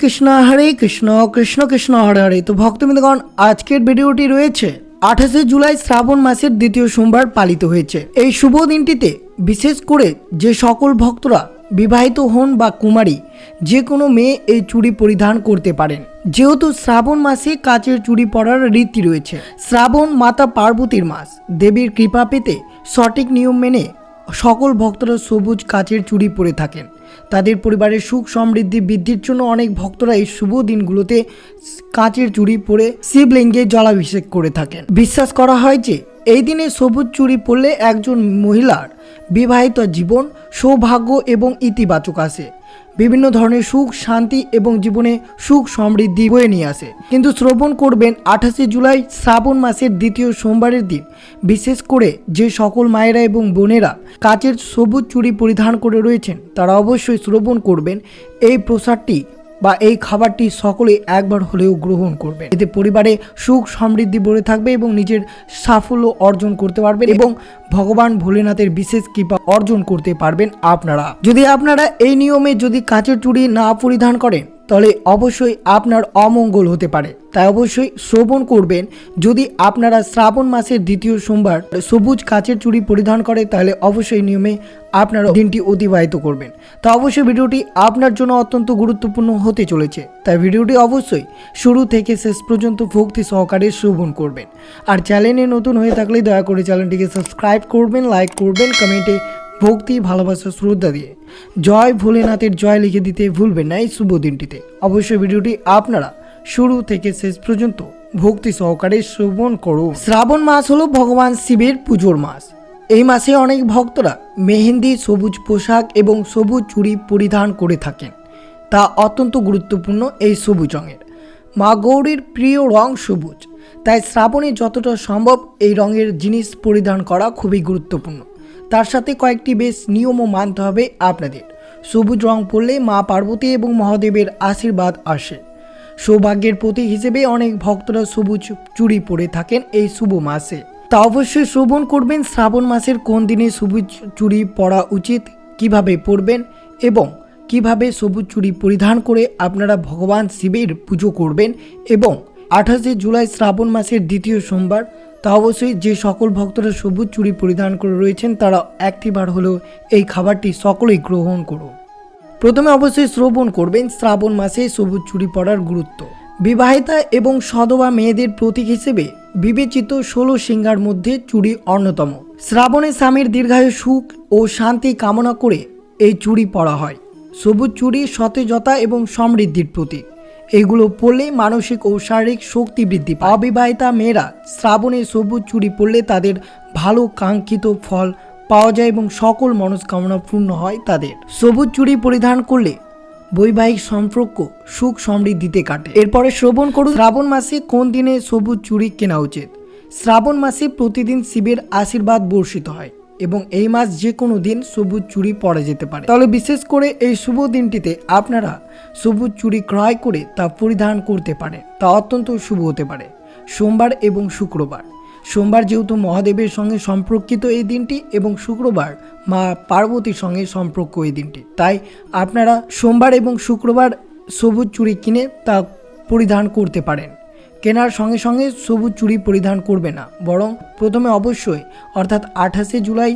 কৃষ্ণ, হরে কৃষ্ণ কৃষ্ণ কৃষ্ণ, হরে হরে। তো ভক্তবৃন্দগণ, আজকের ভিডিওটি রয়েছে আঠাশে জুলাই শ্রাবণ মাসের দ্বিতীয় সোমবার পালিত হয়েছে। এই শুভ দিনটিতে বিশেষ করে যে সকল ভক্তরা বিবাহিত হন বা কুমারী, যে কোনো মেয়ে এই চুড়ি পরিধান করতে পারেন। যেহেতু শ্রাবণ মাসে কাচের চুড়ি পরার রীতি রয়েছে। শ্রাবণ মাতা পার্বতীর মাস। দেবীর কৃপা পেতে সঠিক নিয়ম মেনে সকল ভক্তরা সবুজ কাচের চুড়ি পরে থাকেন। তাদের পরিবারের সুখ সমৃদ্ধি বৃদ্ধির জন্য অনেক ভক্তরা এই শুভ দিনগুলোতে কাঁচের চুড়ি পরে শিবলিঙ্গে জলাভিষেক করে থাকেন। বিশ্বাস করা হয় যে, এই দিনে সবুজ চুরি পরলে একজন মহিলার বিবাহিত জীবন সৌভাগ্য এবং ইতিবাচক আসে। বিভিন্ন ধরনের সুখ, শান্তি এবং জীবনে সুখ সমৃদ্ধি বয়ে নিয়ে আসে। কিন্তু শ্রবণ করবেন আঠাশে জুলাই শ্রাবণ মাসের দ্বিতীয় সোমবারের দিন। বিশেষ করে যে সকল মায়েরা এবং বোনেরা কাচের সবুজ চুড়ি পরিধান করে রয়েছেন, তারা অবশ্যই শ্রবণ করবেন। এই প্রসাদটি বা এই খাবারটি সকলে একবার হলেও গ্রহণ করবেন। এতে পরিবারে সুখ সমৃদ্ধি ভরে থাকবে এবং নিজের সাফল্য অর্জন করতে পারবেন এবং ভগবান ভোলেনাথের বিশেষ কৃপা অর্জন করতে পারবেন আপনারা। যদি আপনারা এই নিয়মে যদি কাঁচের চুড়ি না পরিধান করেন তাহলে অবশ্যই আপনার অমঙ্গল হতে পারে। তাই অবশ্যই শ্রবণ করবেন। যদি আপনারা শ্রাবণ মাসের দ্বিতীয় সোমবার সবুজ কাচের চুড়ি পরিধান করে, তাহলে অবশ্যই নিয়মে আপনারা দিনটি অতিবাহিত করবেন। তা অবশ্যই ভিডিওটি আপনার জন্য অত্যন্ত গুরুত্বপূর্ণ হতে চলেছে। তাই ভিডিওটি অবশ্যই শুরু থেকে শেষ পর্যন্ত ভক্তি সহকারে শ্রবণ করবেন। আর চ্যানেলে নতুন হয়ে থাকলে দয়া করে চ্যানেলটিকে সাবস্ক্রাইব করবেন, লাইক করবেন, কমেন্টে ভক্তি, ভালোবাসা, শ্রদ্ধা দিয়ে। জয় ভোলেনাথের জয় লিখে দিতে ভুলবেন না এই শুভ দিনটিতে। অবশ্যই ভিডিওটি আপনারা শুরু থেকে শেষ পর্যন্ত ভক্তি সহকারে শ্রবণ করুন। শ্রাবণ মাস হলো ভগবান শিবের পুজোর মাস। এই মাসে অনেক ভক্তরা মেহেন্দি, সবুজ পোশাক এবং সবুজ চুড়ি পরিধান করে থাকেন। তা অত্যন্ত গুরুত্বপূর্ণ এই সবুজ রঙের। মা গৌরীর প্রিয় রং সবুজ। তাই শ্রাবণে যতটা সম্ভব এই রঙের জিনিস পরিধান করা খুবই গুরুত্বপূর্ণ। তার সাথে কয়েকটি বেশ নিয়মও মানতে হবে আপনাদের। সবুজ রং পরলে মা পার্বতী এবং মহাদেবের আশীর্বাদ আসে। সৌভাগ্যের প্রতীক হিসেবে অনেক ভক্তরা সবুজ চুড়ি পরে থাকেন এই শুভ মাসে। তা অবশ্যই শ্রবণ করবেন, শ্রাবণ মাসের কোন দিনে সবুজ চুড়ি পরা উচিত, কীভাবে পরবেন এবং কীভাবে সবুজ চুড়ি পরিধান করে আপনারা ভগবান শিবের পুজো করবেন এবং আঠাশে জুলাই শ্রাবণ মাসের দ্বিতীয় সোমবার তা অবশ্যই যে সকল ভক্তরা সবুজ চুড়ি পরিধান করে রয়েছেন, তারা একটিবার হলেও এই খাবারটি সকলেই গ্রহণ করুন। প্রথমে অবশ্যই শ্রবণ করবেন, শ্রাবণ মাসে সবুজ চুড়ি পরার গুরুত্ব। বিবাহিতা এবং সধবা মেয়েদের প্রতীক হিসেবে বিবেচিত ষোলো সিংহার মধ্যে চুড়ি অন্যতম। শ্রাবণে স্বামীর দীর্ঘায়ু সুখ ও শান্তি কামনা করে এই চুড়ি পরা হয়। সবুজ চুড়ি সতেজতা এবং সমৃদ্ধির প্রতীক। এগুলো পরলে মানসিক ও শারীরিক শক্তি বৃদ্ধি পায়। অবিবাহিতা মেয়েরা শ্রাবণে সবুজ চুরি পড়লে তাদের ভালো কাঙ্ক্ষিত ফল পাওয়া যায় এবং সকল মনস্কামনা পূর্ণ হয় তাদের। সবুজ চুরি পরিধান করলে বৈবাহিক সম্পর্ক সুখ সমৃদ্ধিতে কাটে। এরপরে শ্রবণ করুন। শ্রাবণ মাসে কোন দিনে সবুজ চুরি কেনা উচিত? শ্রাবণ মাসে প্রতিদিন শিবের আশীর্বাদ বর্ষিত হয়। এবং এই মাস যে কোনো দিন সবুজ চুড়ি পরা যেতে পারে। তাহলে বিশেষ করে এই শুভ দিনটিতে আপনারা সবুজ চুড়ি ক্রয় করে তা পরিধান করতে পারেন তা অত্যন্ত শুভ হতে পারে। সোমবার এবং শুক্রবার। সোমবার যেহেতু মহাদেবের সঙ্গে সম্পর্কিত এই দিনটি এবং শুক্রবার মা পার্বতীর সঙ্গে সম্পর্ক এই দিনটি। তাই আপনারা সোমবার এবং শুক্রবার সবুজ চুড়ি কিনে তা পরিধান করতে পারেন। কেনার সঙ্গে সঙ্গে সবুজ চুড়ি পরিধান করবে না। বরং প্রথমে অবশ্যই, অর্থাৎ আঠাশে জুলাই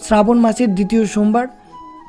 শ্রাবণ মাসের দ্বিতীয় সোমবার,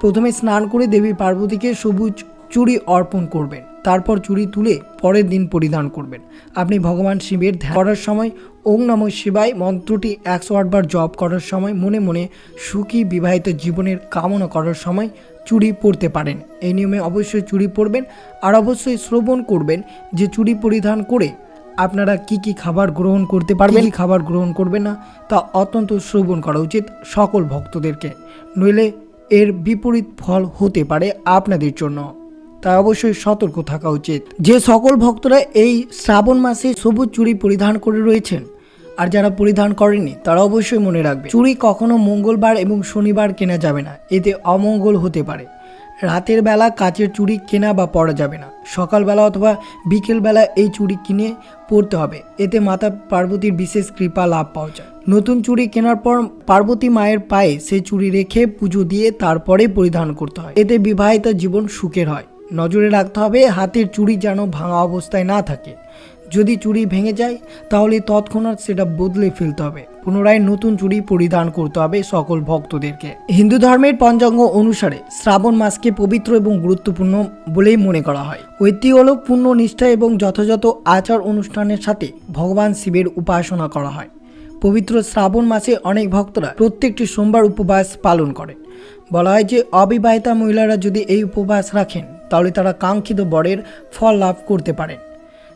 প্রথমে স্নান করে দেবী পার্বতীকে সবুজ চুড়ি অর্পণ করবেন। তারপর চুড়ি তুলে পরের দিন পরিধান করবেন। আপনি ভগবান শিবের ধ্যান করার সময় ওং নম শিবায় মন্ত্রটি একশো আটবার জপ করার সময় মনে মনে সুখী বিবাহিত জীবনের কামনা করার সময় চুড়ি পরতে পারেন। এই নিয়মে অবশ্যই চুড়ি পরবেন আর অবশ্যই শ্রবণ করবেন যে চুড়ি পরিধান করে আপনারা কি কি খাবার গ্রহণ করতে পারবেন? খাবার গ্রহণ করবেন না, তা অত্যন্ত শ্রবণ করা উচিত সকল ভক্তদেরকে। নইলে এর বিপরীত ফল হতে পারে আপনাদের জন্য। তাই অবশ্যই সতর্ক থাকা উচিত। যে সকল ভক্তরা এই শ্রাবণ মাসে সবুজ চুড়ি পরিধান করে রয়েছেন, আর যারা পরিধান করেনি তারা অবশ্যই মনে রাখবে চুড়ি কখনো মঙ্গলবার এবং শনিবার কেনা যাবে না। এতে অমঙ্গল হতে পারে। রাতের বেলা কাচের চুড়ি কেনা বা পরা যাবে না। সকালবেলা অথবা বিকেলবেলা এই চুড়ি কিনে পরতে হবে। এতে মাতা পার্বতীর বিশেষ কৃপা লাভ পাওয়া যায়। নতুন চুড়ি কেনার পর পার্বতী মায়ের পায়ে সেই চুড়ি রেখে পুজো দিয়ে তারপরে পরিধান করতে হয়। এতে বিবাহিত জীবন সুখের হয়। নজরে রাখতে হবে হাতের চুড়ি যেন ভাঙা অবস্থায় না থাকে। যদি চুড়ি ভেঙে যায়, তাহলে তৎক্ষণাৎ সেটা বদলে ফেলতে হবে। পুনরায় নতুন চুড়ি পরিধান করতে হবে সকল ভক্তদেরকে। হিন্দু ধর্মের পঞ্চাঙ্গ অনুসারে শ্রাবণ মাসকে পবিত্র এবং গুরুত্বপূর্ণ বলেই মনে করা হয়। ঐতি হল পূর্ণ নিষ্ঠা এবং যথাযথ আচার অনুষ্ঠানের সাথে ভগবান শিবের উপাসনা করা হয়। পবিত্র শ্রাবণ মাসে অনেক ভক্তরা প্রত্যেকটি সোমবার উপবাস পালন করেন বলা হয় যে, অবিবাহিতা মহিলারা যদি এই উপবাস রাখেন, তাহলে তারা কাঙ্ক্ষিত বরের ফল লাভ করতে পারেন।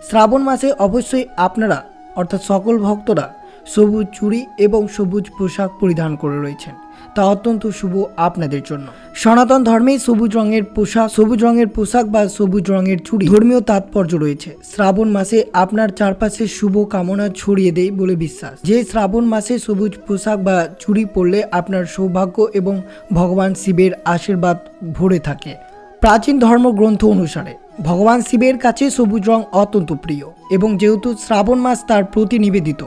শ্রাবণ মাসে অবশ্যই আপনারা, অর্থাৎ সকল ভক্তরা, সবুজ চুড়ি এবং সবুজ পোশাক পরিধান করে রয়েছেন। তা অত্যন্ত শুভ আপনাদের জন্য। সনাতন ধর্মে সবুজ রঙের পোশাক, সবুজ রঙের পোশাক বা সবুজ রঙের চুড়ি ধর্মীয় তাৎপর্য রয়েছে। শ্রাবণ মাসে আপনার চারপাশে শুভ কামনা ছড়িয়ে দেয় বলে বিশ্বাস। যে শ্রাবণ মাসে সবুজ পোশাক বা চুড়ি পরলে আপনার সৌভাগ্য এবং ভগবান শিবের আশীর্বাদ ভরে থাকে। প্রাচীন ধর্মগ্রন্থ অনুসারে ভগবান শিবের কাছে সবুজ রং অত্যন্ত প্রিয় এবং যেহেতু শ্রাবণ মাস তার প্রতি নিবেদিত,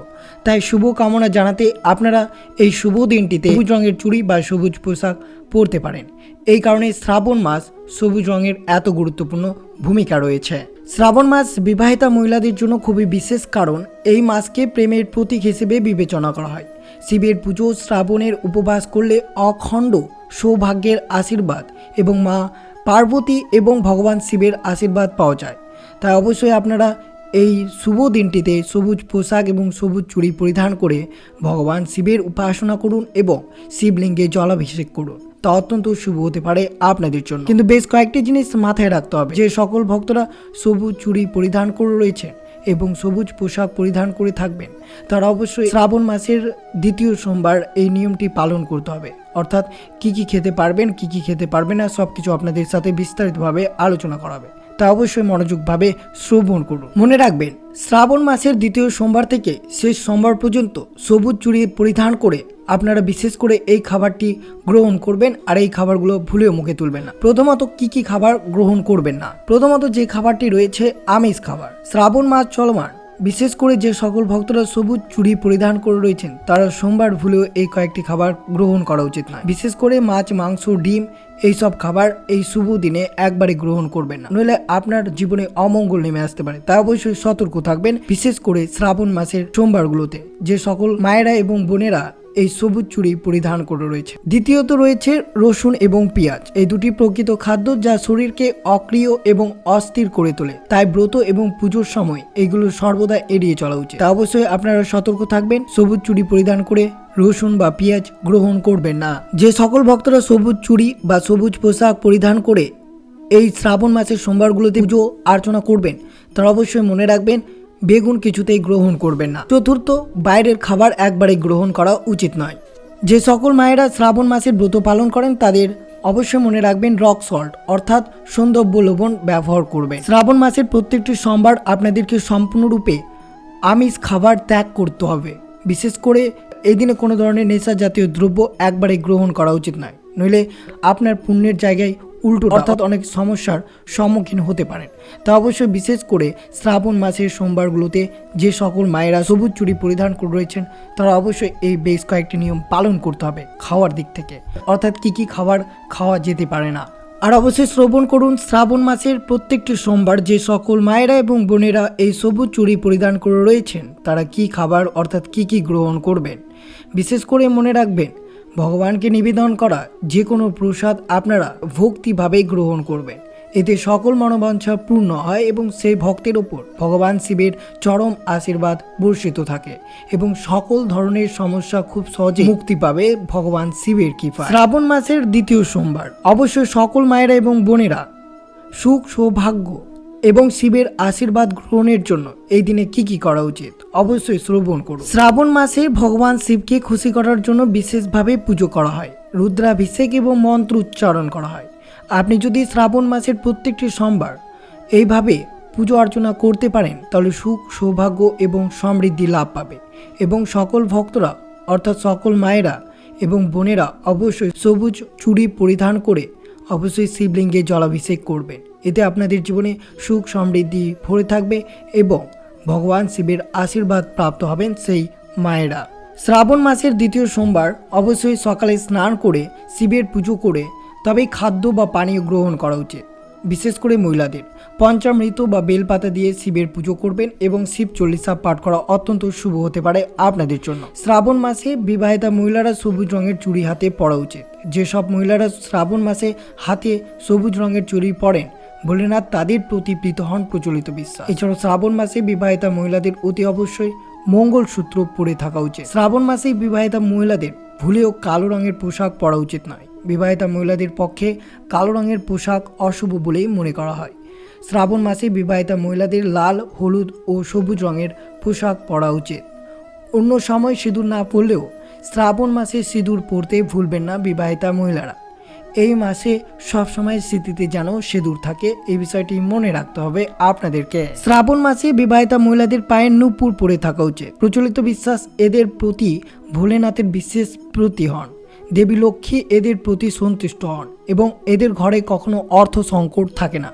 তাই শুভ কামনা জানাতে আপনারা এই শুভ দিনটিতে সবুজ রঙের চুড়ি বা সবুজ পোশাক পরতে পারেন। এই কারণে শ্রাবণ মাস সবুজ রঙের এত গুরুত্বপূর্ণ ভূমিকা রয়েছে। শ্রাবণ মাস বিবাহিতা মহিলাদের জন্য খুবই বিশেষ কারণ, এই মাসকে প্রেমের প্রতীক হিসেবে বিবেচনা করা হয়। শিবের পুজো শ্রাবণের উপবাস করলে অখণ্ড সৌভাগ্যের আশীর্বাদ এবং মা পার্বতী এবং ভগবান শিবের আশীর্বাদ পাওয়া যায়। তাই অবশ্যই আপনারা এই শুভ দিনটিতে সবুজ পোশাক এবং সবুজ চুড়ি পরিধান করে ভগবান শিবের উপাসনা করুন এবং শিবলিঙ্গে জলাভিষেক করুন। তা অত্যন্ত শুভ হতে পারে আপনাদের জন্য। কিন্তু বেশ কয়েকটি জিনিস মাথায় রাখতে হবে। যে সকল ভক্তরা সবুজ চুড়ি পরিধান করে রয়েছেন এবং সবুজ পোশাক পরিধান করে থাকবেন। তারা অবশ্যই শ্রাবণ মাসের দ্বিতীয় সোমবার এই নিয়মটি পালন করতে হবে। অর্থাৎ কি কি খেতে পারবেন, কি কি খেতে পারবেন না সব কিছু আপনাদের সাথে বিস্তারিতভাবে আলোচনা করাবে তা অবশ্যই মনোযোগভাবে শ্রবণ করুন। মনে রাখবেন, শ্রাবণ মাসের দ্বিতীয় সোমবার থেকে শেষ সোমবার পর্যন্ত সবুজ চুড়ি পরিধান করে আপনারা বিশেষ করে এই খাবারটি গ্রহণ করবেন আর এই খাবারগুলো ভুলেও মুখে তুলবেন না। প্রথমত কি কি খাবার গ্রহণ করবেন না? প্রথমত যে খাবারটি রয়েছে আমিষ খাবার। শ্রাবণ মাস চলমান। বিশেষ করে যে সকল ভক্তরা সবুজ চুড়ি পরিধান করে রয়েছেন, তারা সোমবার ভুলেও এই কয়েকটি খাবার গ্রহণ করা উচিত নয়। বিশেষ করে মাছ, মাংস, ডিম, এই সব খাবার এই শুভ দিনে একবারে গ্রহণ করবেন না। নইলে আপনার জীবনে অমঙ্গল নেমে আসতে পারে। তা অবশ্যই সতর্ক থাকবেন, বিশেষ করে শ্রাবণ মাসের সোমবারগুলোতে। যে সকল মায়েরা এবং বোনেরা এই সবুজ চুড়ি পরিধান করে রয়েছে। দ্বিতীয়ত রয়েছে রসুন এবং পেঁয়াজ। এই দুটি প্রকৃত খাদ্য যা শরীরকে অক্রিয় এবং অস্থির করে তোলে। তাই ব্রত এবং পুজোর সময় এগুলো সর্বদা এড়িয়ে চলা উচিত। তা অবশ্যই আপনারা সতর্ক থাকবেন। সবুজ চুড়ি পরিধান করে রসুন বা পেঁয়াজ গ্রহণ করবেন না। যে সকল ভক্তরা সবুজ চুড়ি বা সবুজ পোশাক পরিধান করে এই শ্রাবণ মাসের সোমবারগুলোতে পুজো অর্চনা করবেন, তারা অবশ্যই মনে রাখবেন বেগুন কিছুতেই গ্রহণ করবেন না। চতুর্থ, বাইরের খাবার একবারে গ্রহণ করা উচিত নয়। যে সকল মায়েরা শ্রাবণ মাসের ব্রত পালন করেন, তাদের অবশ্যই মনে রাখবেন রক সল্ট, অর্থাৎ সৌন্দর্য লবণ ব্যবহার করবেন। শ্রাবণ মাসের প্রত্যেকটি সোমবার আপনাদেরকে সম্পূর্ণরূপে আমিষ খাবার ত্যাগ করতে হবে। বিশেষ করে এই দিনে কোনো ধরনের নেশা জাতীয় দ্রব্য একবারে গ্রহণ করা উচিত নয়। নইলে আপনার পুণ্যের জায়গায় উল্টো অর্থাৎ অনেক সমস্যার সম্মুখীন হতে পারেন। তা অবশ্যই বিশেষ করে শ্রাবণ মাসের সোমবারগুলোতে যে সকল মায়েরা সবুজ চুড়ি পরিধান করে রয়েছেন তারা অবশ্যই এই বেশ কয়েকটি নিয়ম পালন করতে হবে খাওয়ার দিক থেকে। অর্থাৎ কি কি খাবার খাওয়া যেতে পারে না। আর অবশ্যই শ্রবণ করুন শ্রাবণ মাসের প্রত্যেকটি সোমবার যে সকল মায়েরা এবং বোনেরা এই সবুজ চুড়ি পরিধান করে রয়েছেন তারা কি খাবার অর্থাৎ কি কি গ্রহণ করবেন। বিশেষ করে মনে রাখবেন ভগবানকে নিবেদন করা যে কোনো প্রসাদ আপনারা ভক্তিভাবে গ্রহণ করবেন। এতে সকল মনোবাঞ্ছা পূর্ণ হয় এবং সেই ভক্তের ওপর ভগবান শিবের চরম আশীর্বাদ বর্ষিত থাকে এবং সকল ধরনের সমস্যা খুব সহজে মুক্তি পাবে ভগবান শিবের কৃপা শ্রাবণ মাসের দ্বিতীয় সোমবার। অবশ্যই সকল মায়েরা এবং বোনেরা সুখ, সৌভাগ্য এবং শিবের আশীর্বাদ গ্রহণের জন্য এই দিনে কি কি করা উচিত? অবশ্যই শ্রবণ করুন। শ্রাবণ মাসে ভগবান শিবকে খুশি করার জন্য বিশেষভাবে পুজো করা হয়। রুদ্রাভিষেক এবং মন্ত্র উচ্চারণ করা হয়। আপনি যদি শ্রাবণ মাসের প্রত্যেকটি সোমবার এইভাবে পুজো অর্চনা করতে পারেন, তাহলে সুখ, সৌভাগ্য এবং সমৃদ্ধি লাভ পাবে। এবং সকল ভক্তরা, অর্থাৎ সকল মায়েরা এবং বোনেরা অবশ্যই সবুজ চুড়ি পরিধান করে অবশ্যই শিবলিঙ্গে জলাভিষেক করবেন এতে আপনাদের জীবনে সুখ সমৃদ্ধি ভরে থাকবে এবং ভগবান শিবের আশীর্বাদ প্রাপ্ত হবেন সেই মায়েরা। শ্রাবণ মাসের দ্বিতীয় সোমবার অবশ্যই সকালে স্নান করে শিবের পুজো করে তবেই খাদ্য বা পানীয় গ্রহণ করা উচিত। বিশেষ করে মহিলাদের। পঞ্চামৃত বা বেলপাতা দিয়ে শিবের পুজো করবেন এবং শিব চল্লিশা পাঠ করা অত্যন্ত শুভ হতে পারে আপনাদের জন্য। শ্রাবণ মাসে বিবাহিতা মহিলারা সবুজ রঙের চুড়ি হাতে পরা উচিত। যেসব মহিলারা শ্রাবণ মাসে হাতে সবুজ রঙের চুড়ি পরেন, ভোলেনাথ তাদের প্রতি প্রীত হন প্রচলিত বিশ্বাস। এছাড়াও শ্রাবণ মাসে বিবাহিতা মহিলাদের অতি অবশ্যই মঙ্গলসূত্র পরে থাকা উচিত। শ্রাবণ মাসে বিবাহিতা মহিলাদের ভুলেও কালো রঙের পোশাক পরা উচিত নয়। বিবাহিতা মহিলাদের পক্ষে কালো রঙের পোশাক অশুভ বলেই মনে করা হয়। শ্রাবণ মাসে বিবাহিতা মহিলাদের লাল, হলুদ ও সবুজ রঙের পোশাক পরা উচিত। অন্য সময় সিঁদুর না পরলেও শ্রাবণ মাসে সিঁদুর পরতে ভুলবেন না বিবাহিতা মহিলারা। এই মাসে সবসময় স্মৃতিতে যেন সিঁদুর থাকে, এই বিষয়টি মনে রাখতে হবে আপনাদেরকে। শ্রাবণ মাসে বিবাহিতা মহিলাদের পায়ে নূপুর পরে থাকা উচিত। প্রচলিত বিশ্বাস এদের প্রতি ভোলেনাথের বিশেষ প্রতি হন দেবী লক্ষ্মী এদের প্রতি সন্তুষ্ট হন এবং এদের ঘরে কখনো অর্থ সংকট থাকে না।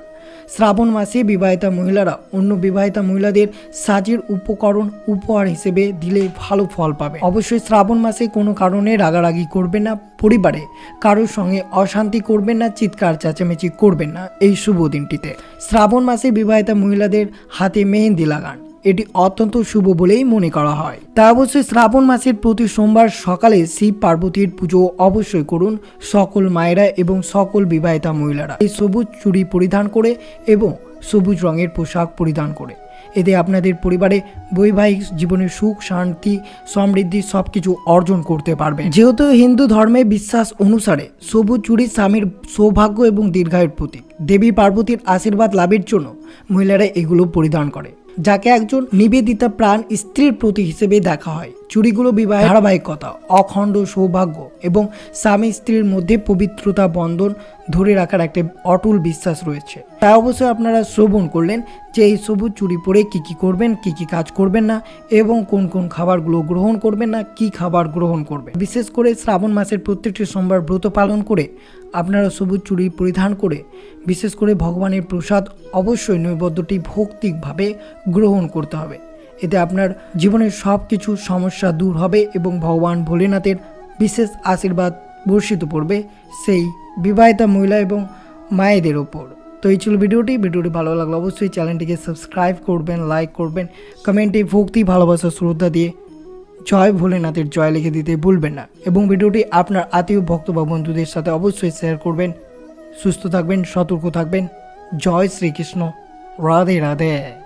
শ্রাবণ মাসে বিবাহিতা মহিলারা অন্য বিবাহিতা মহিলাদের সাজের উপকরণ উপহার হিসেবে দিলে ভালো ফল পাবে। অবশ্যই শ্রাবণ মাসে কোনো কারণে রাগারাগি করবেন না, পরিবারে কারোর সঙ্গে অশান্তি করবেন না, চিৎকার চেঁচামেচি করবেন না। এই শুভ দিনটিতে শ্রাবণ মাসে বিবাহিতা মহিলাদের হাতে মেহেন্দি লাগান। এটি অত্যন্ত শুভ বলেই মনে করা হয়। তা অবশ্যই শ্রাবণ মাসের প্রতি সোমবার সকালে শিব পার্বতীর পুজো অবশ্যই করুন সকল মায়েরা এবং সকল বিবাহিতা মহিলারা। এই সবুজ চুড়ি পরিধান করে এবং সবুজ রঙের পোশাক পরিধান করে। এতে আপনাদের পরিবারে বৈবাহিক জীবনে সুখ, শান্তি, সমৃদ্ধি সব কিছু অর্জন করতে পারবে যেহেতু হিন্দু ধর্মে বিশ্বাস অনুসারে সবুজ চুড়ি স্বামীর সৌভাগ্য এবং দীর্ঘায়ুর প্রতীক। দেবী পার্বতীর আশীর্বাদ লাভের জন্য মহিলারা এগুলো পরিধান করে। যাকে একজন নিবেদিতা প্রাণ স্ত্রীর প্রতীক হিসেবে দেখা হয়। চুরিগুলো বিবাহ ধারাবাহিকতা, অখণ্ড সৌভাগ্য এবং স্বামী স্ত্রীর মধ্যে পবিত্রতা বন্ধন ধরে রাখার একটা অটল বিশ্বাস রয়েছে। তাই অবশ্যই আপনারা শ্রবণ করলেন যে এই সবুজ চুরি পরে কি কি করবেন, কি কি কাজ করবেন না এবং কোন কোন খাবারগুলো গ্রহণ করবেন না, কি খাবার গ্রহণ করবেন। বিশেষ করে শ্রাবণ মাসের প্রত্যেকটি সোমবার ব্রত পালন করে আপনারা সবুজ চুরি পরিধান করে, বিশেষ করে ভগবানের প্রসাদ অবশ্যই নৈবদ্যটি ভৌতিকভাবে গ্রহণ করতে হবে। এতে আপনার জীবনের সব কিছু সমস্যা দূর হবে এবং ভগবান ভোলেনাথের বিশেষ আশীর্বাদ বর্ষিত পড়বে সেই বিবাহিতা মহিলা এবং মায়েদের ওপর। তো এই ছিল ভিডিওটি। ভিডিওটি ভালো লাগলে অবশ্যই চ্যানেলটিকে সাবস্ক্রাইব করবেন, লাইক করবেন, কমেন্টে ভক্তি, ভালোবাসা, শ্রদ্ধা দিয়ে জয় ভোলেনাথের জয় লিখে দিতে ভুলবেন না। এবং ভিডিওটি আপনার আত্মীয়, ভক্ত বা বন্ধুদের সাথে অবশ্যই শেয়ার করবেন। সুস্থ থাকবেন, সতর্ক থাকবেন। জয় শ্রীকৃষ্ণ। রাধে রাধে।